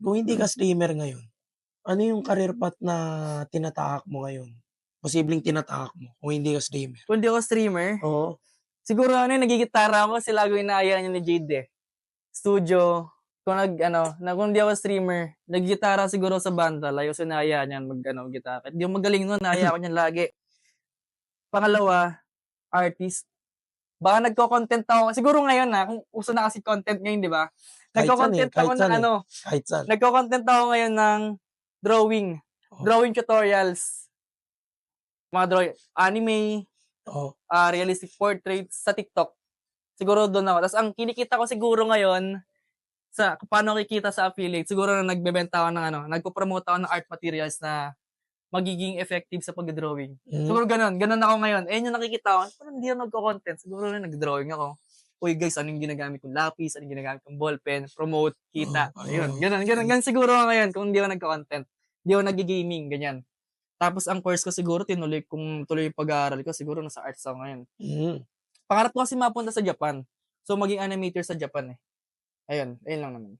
Kung hindi ka streamer ngayon, ano yung career path na tinatahak mo ngayon? Posibleng tinatahak mo kung hindi ka streamer? Kung di ako streamer, Oo. siguro ano, nagigitara ako kasi lagi inaayaan niya ni Jade eh. Studio, kung nag, ano, na kung di ako streamer, naggitara siguro sa banda, layo sa inaayaan niyan mag, ano, gitara. Hindi ako magaling nun, naaya ko niyan lagi. Pangalawa, artist. Baka nagko-content ako, siguro ngayon na, kung uso na kasi content ngayon, di ba? Eh, Nagko-content kahit ako ng eh. ano, Kahit saan. nagko-content ako ngayon ng drawing. Oh. Drawing tutorials. Mga drawing, anime, Oo. ah realistic portraits sa TikTok. Siguro doon ako. Tapos ang kinikita ko siguro ngayon, sa paano kikita sa affiliate, siguro na nagbebenta ako ng ano, nagpo-promote ako ng art materials na magiging effective sa pag-drawing. Mm. Siguro ganun, ganun ako ngayon. Eh, yung nakikita ko, parang hindi ako nagko-content. Siguro na nag-drawing ako. Uy guys, anong ginagamit kong lapis, anong ginagamit kong ballpen, promote, kita. Oo, Ayun, oo. ganun, ganun, ganun siguro ako ngayon kung hindi ako nagko-content. Hindi ako nag-gaming, ganyan. Tapos ang course ko siguro, tinuloy kung tuloy yung pag-aaral ko, siguro nasa arts ako ngayon. Mm. Pangarap ko kasi mapunta sa Japan. So, maging animator sa Japan eh. Ayun, ayun lang naman.